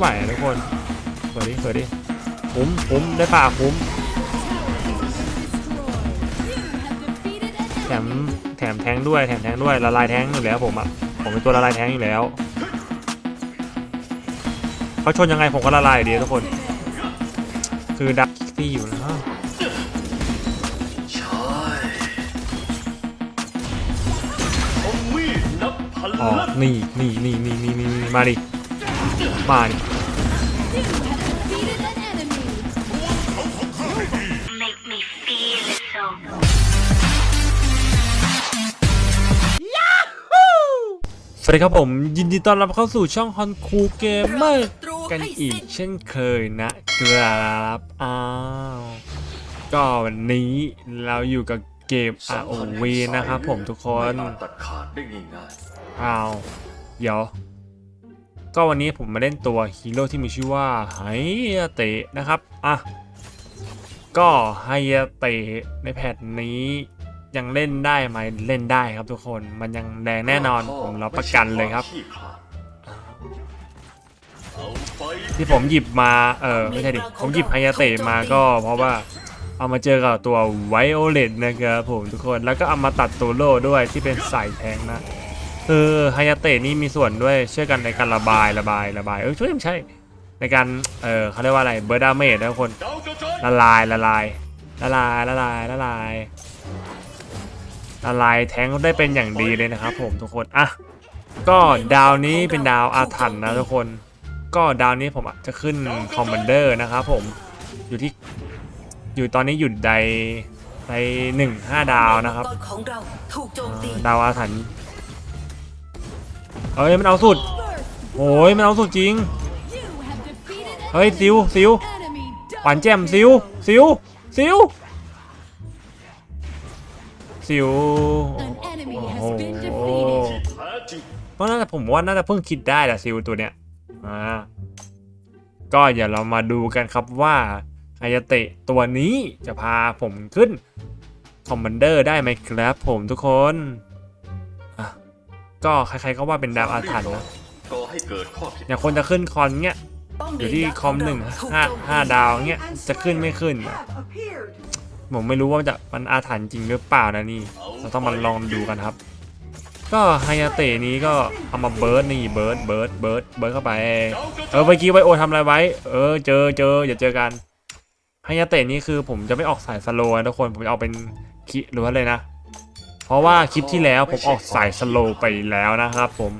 ไหวอะทุกคนสวยดิสวยดิคุ้มคุ้มได้ป่าคุ้ม แถมแถมแทงค์ด้วยแถมแทงค์ด้วยละลายแทงค์อยู่แล้วผมอะผมเป็นตัวละลายแทงค์อยู่แล้วเขาชนยังไงผมก็ละลายอยู่ดีทุกคน คือดักซี่อยู่แล้วใช่เอามีดนับพันอ๋อเล่มนี่นี่นี่นี่นี่นี่นี่มาดิ มาดิสวัสดีครับผมยินดีต้อนรับเข้าสู่ช่องฮอนคูเกมเมอร์กันอีกเช่นเคยนะครับอ้าวก็วันนี้เราอยู่กับเกม ROV นะครับผมทุกคนอาจตัดขาดได้ง่ายอ้าวเดี๋ยว ก็วันนี้ผมมาเล่นตัวฮีโร่ที่มีชื่อว่าไฮยาเตะนะครับ อะ ก็ไฮยาเตะในแพทนี้ยังเล่นได้ไหมเล่นได้ครับทุกคน มันยังแรงๆแน่นอนข้ผมรับประกันเลยครับไม่ใช่วามขี้ขลาดเอาไปที่ผมหยิบมา เออไม่ใช่ดิ ผมหยิบไฮยาเตะมาก็เพราะว่าเอามาเจอกับตัวไวโอเลตนะครับผมทุกคน แล้วก็เอามาตัดตัวโล่ด้วยที่เป็นสายแทงนะ คือไฮยาเตะนี่มีส่วนด้วยช่วยกันในการระบายระบายระบายเออช่วยไม่ใช่ ในการเออเขาเรียกว่าอะไรเบอร์ดาเมจนะทุกคนดาวกระจายละลายละลายละลายละลายละลายละลายแทงได้เป็นอย่างดีเลยนะครับ ผมทุกคนอะก็ดาวนี้เป็นดาวอาถรรพ์นะทุกคน ก็ดาวนี้ผมอะจะขึ้นคอมมานเดอร์นะครับผมอยู่ที่อยู่ตอนนี้อยู่ในในหนึ่งห้าดาวนะครับมังกของเราถูกโจมตีอ่าดาวอาถรรพ์ เอ้ยมันเอาสุดโอ้ยมันเอาสุดจริง เฮ้ยซิวซิวหวานแจ่มซิวซิวซิวซิวโอ้โหเพราะน่าจะผมว่าน่าจะเพิ่งคิดได้แหละซิลตัวเนี้ยอ่าก็เดี๋ยวเรามาดูกันครับว่าอายเตะตัวนี้จะพาผมขึ้นคอมมานเดอร์ได้ไหมครับผมทุกคน ก็ใครๆก็ว่าเป็นดาวอาถรรพ์นะก่อให้เกิดข้อผิดอย่างคนจะขึ้นคอนเงี้ยป้อมอยู่เลนที่ดักคอมขงหนึ่งเราถูกห้าโจมตีห้าดาวเงี้ยจะขึ้นไม่ขึ้นอะผมไม่รู้ว่ามันจะมันอาถรรพ์จริงหรือเปล่านะนี่ เราต้องมาลองดูกันครับ ก็ไฮยาเตะนี้ก็เอามาเบิร์ดนี่เบิร์ดเบิร์ดเบิร์ดเบิร์ดเข้าไป เออเมื่อกี้ไวโอทำอะไรไว้ เออเจอเจออย่าเจอกันไฮยาเตะนี้คือผมจะไม่ออกสายสโลว์นะทุกคนผมจะเอาเป็นคิหรือว่าเลยนะ เพราะว่าคลิปที่แล้วผมออกสายสโลไปแล้วนะครับ ผม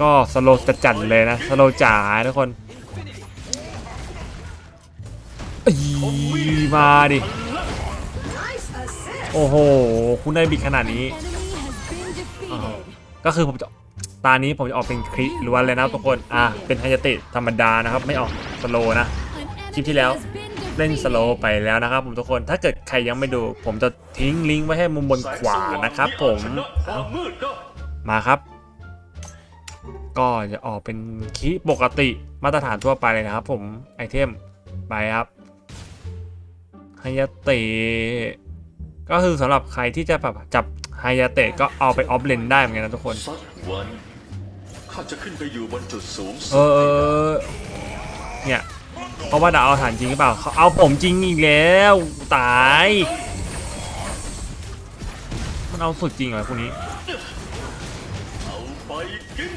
ก็สโลว์จะจัดเลยนะสโลจ๋าทุกคนอีมาดิ โอ้โห คุณได้บิดขนาดนี้ ก็คือผมจะตานี้ผมจะออกเป็นคลิปล้วนเลยนะทุกคน อะ เป็นไฮยตะธรรมดานะครับ ไม่ออกสโลนะ คลิปที่แล้ว เล่นสโล defeated. ว์ไปแล้วนะครับผมทุกคนถ้าเกิดใครยังไม่ดู ผมจะทิ้งลิงก์ไว้ให้มุมบนขวานะครับ ผมชนะความมืดได้มาครับ ก็จะออกเป็นคีย์ปกติมาตรฐานทั่วไปเลยนะครับ ผมไอเทมไปครับไฮยาเตะก็คือสำหรับใครที่จะแบบจับไฮยาเตะก็เอาไปออฟเลนได้เหมือนกันนะทุกคนสักวันข้าจะขึ้นไปอยู่บนจุดสูงสุดเออเออเนี่ย เพราะว่าดาวเอาฐานจริงหรือเปล่าเขาเอาผมจริงอีกแล้วตาย มันเอาสุดจริงเหรอพวกนี้เอาไปกิน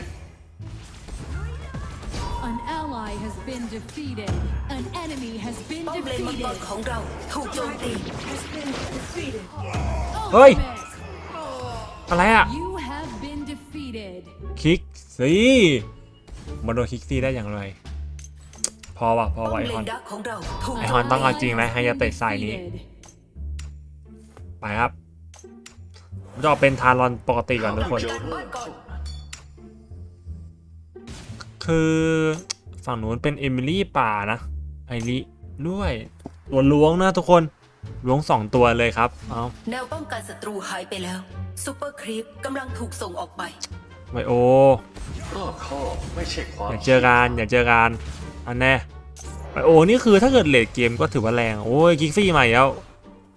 An ally has been defeated. An enemy has been ป้อมเลนมังกร defeated. ของเราถูกโจมตีเฮ้ย Ultimate. อะไรอะ You have been defeated. คลิกสิมาโดนคลิกซี่ได้อย่างไรพ อวะพอป้อมวะไอเลฮอนนดักของเราถูกไอโจฮอนมต้องตีเอาจริงไหมให้ยาเตะสายนี้ Defeated. ไปครับผมจะออกเป็นทารอนปกติก่อนทุกคนเจ้าเริ่มเท่านั้นคือฝั่งนู้นเป็นเอมิลี่ป่านะ ไอริด้วยตัวล้วงนะทุกคนล้วงสองตัวเลยครับ เอาแนวป้องกันศัตรูหายไปแล้วซูเปอร์ครีปกำลังถูกส่งออกไปไวโอรอบคอบไม่ใช่ความอย่าเจอกันอย่าเจอกันอันแน่ไว โอนี่คือถ้าเกิดเลดเกมก็ถือว่าแรงโอ้ยกิกซี่ใหม่แล้ว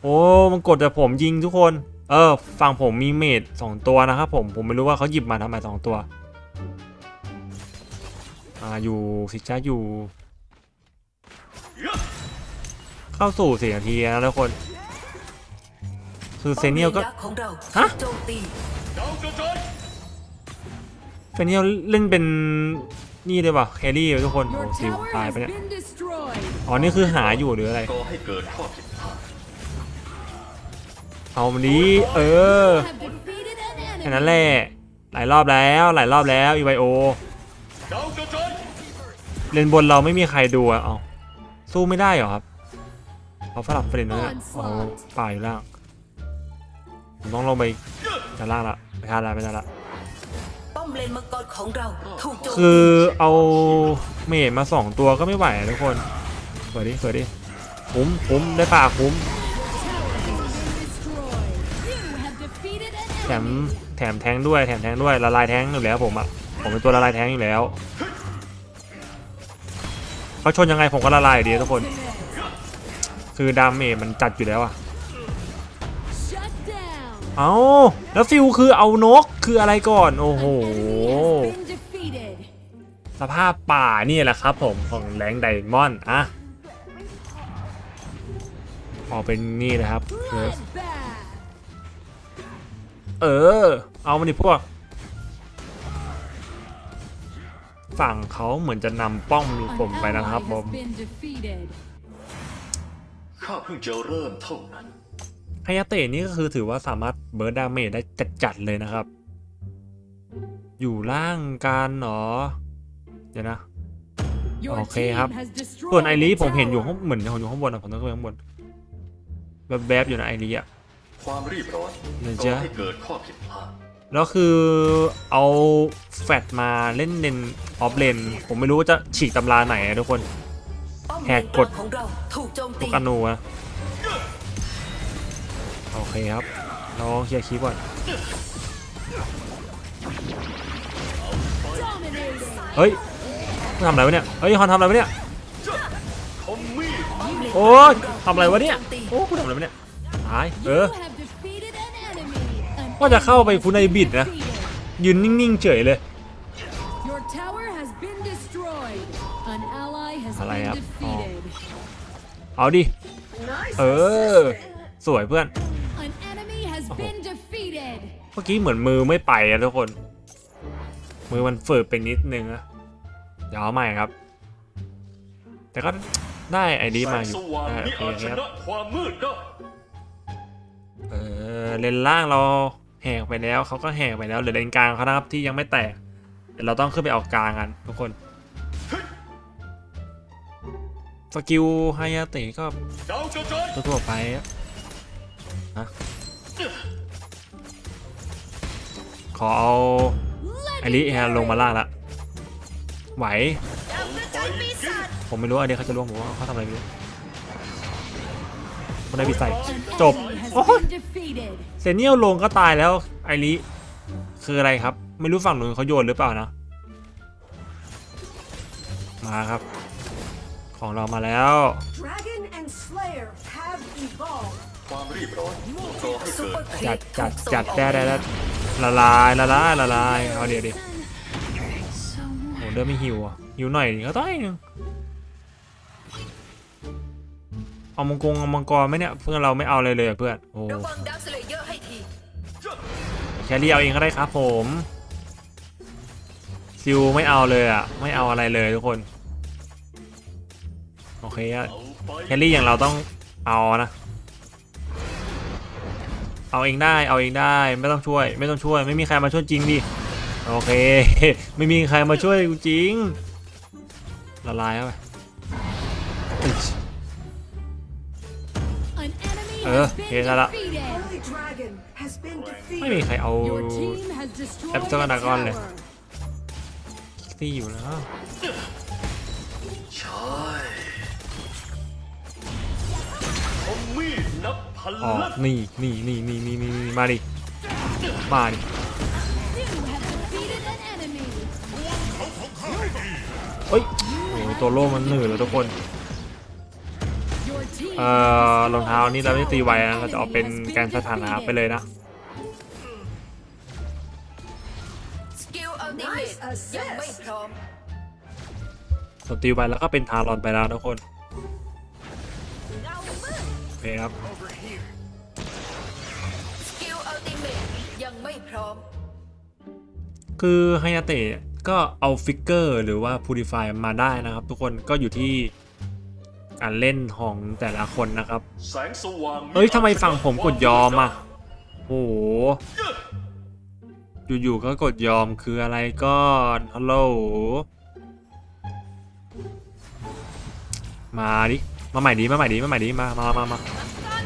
โอ้มันกดแต่ผมยิงทุกคน เออฝั่งผมมีเมดสองตัวนะครับผมผมไม่รู้ว่าเขาหยิบมาทำไมสองตัวอ่าอยู่สิจ้าอยู่ เข้าสู่สี่นาทีนะทุกคน คือเซเนียลก็ป้อมเลนเราฮะเซเนียลเล่นเป็นนี่เลยป่ะแครี่ทุกคนโอ้ Your ซิวตายไปเนี่ย อ๋อ นี่คือหาอยู่หรืออะไรก่อให้เกิดข้อผิดพลาดเอามันดีเออ Have defeated an แค่ enemy. นั้นแหละ หลายรอบแล้ว หลายรอบแล้วอีไวโอดาวกระจายเลนบนเราไม่มีใครดูอะเอาสู้ไม่ได้เหรอครับเขาฝรั่งเฟรนนะเนี่ยโอ้โหป่าอยู่ล่าง ผมต้องลงไปด้านล่างละไปทานละไปทานละป้อมเลนมังกรของเราถูกโจมตีคือเอาเมจมาสองตัวก็ไม่ไหวอะทุกคน เปิดดิเปิดดิคุ้มคุ้มได้ป่าคุ้มแถมแถมแทงด้วยแถมแทงด้วยละลายแทงอยู่แล้วผมอะผมเป็นตัวละลายแทงอยู่แล้วเขาชนยังไงผมก็ละลายอยู่ดีทุกคน คือดาเมจมันจัดอยู่แล้วอะเอาแล้วฟิวคือเอานกคืออะไรก่อนโอ้โหสภาพป่านี่แหละครับผมของแรงไดมอนด์อะ ออกเป็นนี่นะครับคือ Bloodbath. เออ เอามาดิพวก ฝั่งเขาเหมือนจะนำป้อม An ผมไปนะครับ ally ผม has been defeated. ข้าเพิ่งจะเริ่มเท่านั้นฮายาเตะนี่ก็คือถือว่าสามารถเบิร์ดดาเมจได้จัดๆเลยนะครับ อยู่ล่างกันเหรอ เดี๋ยวนะ Your Okay, team ครับ has destroyed ส่วนไอรี the ผมเห็นอยู่ tower. ข้างเหมือนอยู่ข้างบนอะผมต้องขึ้นไปข้างบน แบบแบบๆอยู่นะไอรีอะความรีบร้อนเดี๋ยวก่จะอให้เกิดข้อผิดพลาดแล้วคือเอาแฟตมาเล่นเลนออฟเลน ผมไม่รู้ว่าจะฉีกตำราไหนอะทุกคนป้อมแหเลกนกกฎลางของเราถูกโจมทุตีกอนูนะโอเคครับ เราเคลียร์คลิปก่อน Dominating. เฮ้ยมึงทำอะไรวะเนี่ย เฮ้ยฮอนทำอะไรวะเนี่ยคอมมี่ โอ้ยทำอะไรวะเนี่ย โอ้กูทำอะไรวะเนี่ย ตาย เอ You อ have defeated an enemy. An ว่าจะเข้าไปคุณไอบิด enemy นะ defeated. ยืนนิ่งๆเฉยเลย Your tower has been destroyed. An ally has อะไร been ครับอ๋อ defeated. เอาดิ เออ สวยเพื่อน An enemy has been defeated. เมื่อกี้เหมือนมือไม่ไปอะทุกคน มือมันฝืดไปนิดนึงอะเดี๋ยวเอาใหม่ครับ แต่ก็ ได้ไอดีแสมางอยู่สว่างได้นี่โออาจเคชครับนะความมืดได้เออเลนล่างเราแหกไปแล้วเขาก็แหกไปแล้วเหลือเลนกลางเขานะครับที่ยังไม่แตกเดี๋ยวเราต้องขึ้นไปเออกกลางกันทุกคนสกิลไฮยาเตะก็ดาวกระจายทั่วๆไปอะฮะขอเอาไอริแฮร์ลงมาล่างละไหว ผมไม่รู้อันนี้เขาจะร่วงผมว่าเขาทำอะไรไม่รู้คนได้ปิดใส่ An จบ enemy has โอ้ย been defeated. เซเนียลลงก็ตายแล้วไอริคืออะไรครับ ไม่รู้ฝั่งนู้นเขาโยนหรือเปล่านะ มาครับ ของเรามาแล้ว Dragon and Slayer have evolved. ความรีบร้อนก่อให้ซุปเกิเปอดร์ครีจัดปจัดถูกส่งจัดออกได้ได้ได้ละลายละลายละลายเอาเดี๋ยวดิโหเริ่มไม่หิวอะหิวหน่อยดิก็ต้องนึง เอามังกรเอามังกรไหมเนี่ยเพื่อนเราไม่เอาเลยเลยเพื่อนโอ้ระวังดักสเลเยอร์ให้ทีแครี่เอาเองก็ได้ครับผมซิวไม่เอาเลยอะไม่เอาอะไรเลยทุกคนโอเคอะแครี่อย่างเราต้องเอานะเอาเองได้เอาเองได้ไม่ต้องช่วย ไม่ต้องช่วย ไม่มีใครมาช่วยจริงดิโอเค ไม่มีใครมาช่วยกูจริงละลายเข้าไป enemy Ờ, has kìa been ra đó. defeated. Holy Dragon has been ไม่มี defeated. ใครเอา Your team has destroyed Em cho a con đàn con này. tower. ซี่อยู่แล้วใช่คอมมี่นับพันออกลัดนี่นี่นี่นี่นี่นี่นี่มาดิ มาดิ You have defeated an enemy. เฮ้ยโอ้ยตัวโล่มันหนืดเลยทุกคน Your team เอ่อรองเท้านี่เราไม่ได้ตีไว้นะเราจะเอาเป็นแกนสถานะไปเลยนะสกิลอัลติเม Nice ทยังไม่ assist. พร้อมสตีไว้แล้วก็เป็นทารอนไปแล้วทุกคนโอเคครับ สกิลอัลติเมทยังไม่พร้อม คือไฮยาเตะก็เอาฟิกเกอร์หรือว่าพูดิฟายมาได้นะครับ ทุกคนก็อยู่ที่ การเล่นของแต่ละคนนะครับ แสงสว่างเฮ้ยทำไมฝั่งผมกดยอมอะโอ้โหอยู่ๆก็กดยอมคืออะไรก่อนฮัลโหลมาดิมาใหม่ดิมาใหม่ดิมาใหม่ดิมามามามา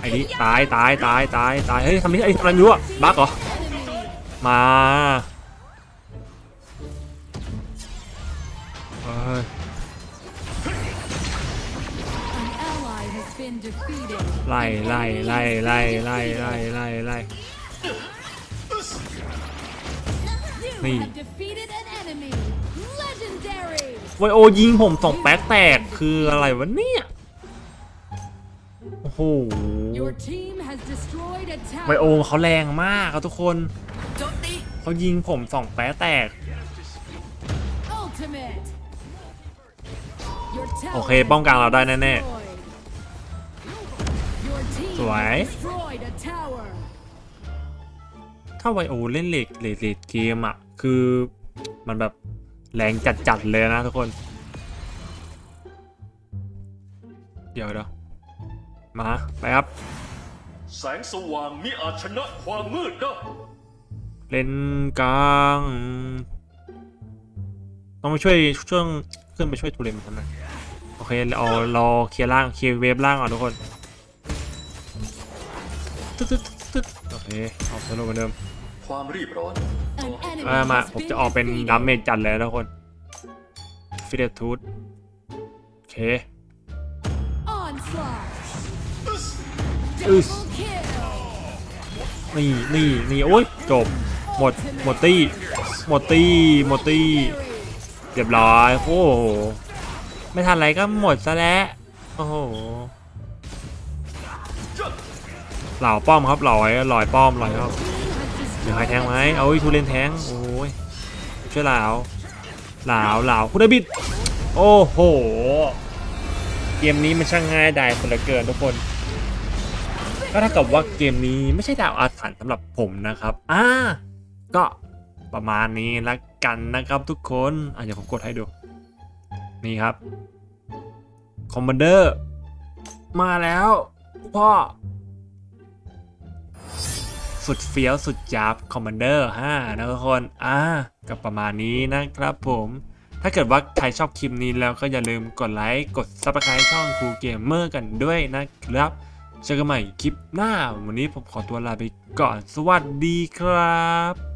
ไอ้ดิตายตายตายตายตายเฮ้ยทำนี่ไอ้ทำอะไรไม่รู้อะบั๊กเหรอมาเฮ้ย ไล่ไล่ไล่ไล่ไล่ไล่ไล่ไล่ You Me. have defeated an enemy. Legendary. ไวโอยิงผมสองแป๊กแตกคืออะไรวะเนี่ย โอ้โห Your team has destroyed a ไว tower. โอเขาแรงมากครับทุกคนโจมตีเขายิงผมสองแป๊กแตก Ultimate. Your tower โอเคป้องกันเราได้แน่ destroyed. Your team สวย has destroyed a tower. ถ้าไวโอเล่นเลดเลดเลดเกมอะ คือมันแบบแรงจัดๆเลยนะทุกคน เดี๋ยวเดี๋ยวมา ไปครับ แสงสว่างมิอาจชนะความมืดได้เล่นกลาง ต้องไปช่วยช่วงขึ้นไปช่วยทูเรมทำไมโอเค เอารอเคลียร์ล่าง เคลียร์เวฟล่างก่อนทุกคน ตึ๊ดตึ๊ดตึ๊ดโอเคเอาสโลว์เหมือนเดิมความรีบร้อน An enemy มามา has ผม been จะออกเป็น defeated. ดัมเมจจัดเลยนะทุกคนฟิเดทูดโอเค Onslaught. อึส Double kill. นี่นี่นี่โอ้ยจบหมดหมดตี้หมดตี้หมดตี้ Legendary. เรียบร้อยโอ้โหไม่ทันไรก็หมดซะแล้วโอ้โห เหล่าป้อมครับล่าไว้หลอยป้อมลอยครับเดี๋ยวใครแทงไหมเอาทูเลนแทงโอ้ยช่วยเหล่าเหล่าเหล่าคุณไดบิดโอ้โหเกมนี้มันช่างง่ายดายสุดเหลือเกินทุกคนก็เท่ากับว่าเกมนี้ไม่ใช่ดาวอาถรรพ์สำหรับผมนะครับอ่าก็ประมาณนี้ละกันนะครับทุกคนอะเดี๋ยวผมกดให้ดู นี่ครับคอมมานเดอร์มาแล้วพ่อ สุดเฟี้ยวสุดจับคอมมานเดอร์5นะทุกคนอ่าก็ประมาณนี้นะครับผมถ้าเกิดว่าใครชอบคลิปนี้แล้วก็อย่าลืมกดไลค์ กดซับสไครต์ช่องครูเกมเมอร์กันด้วยนะครับเจอกันใหม่คลิปหน้า วันนี้ผมขอตัวลาไปก่อน สวัสดีครับ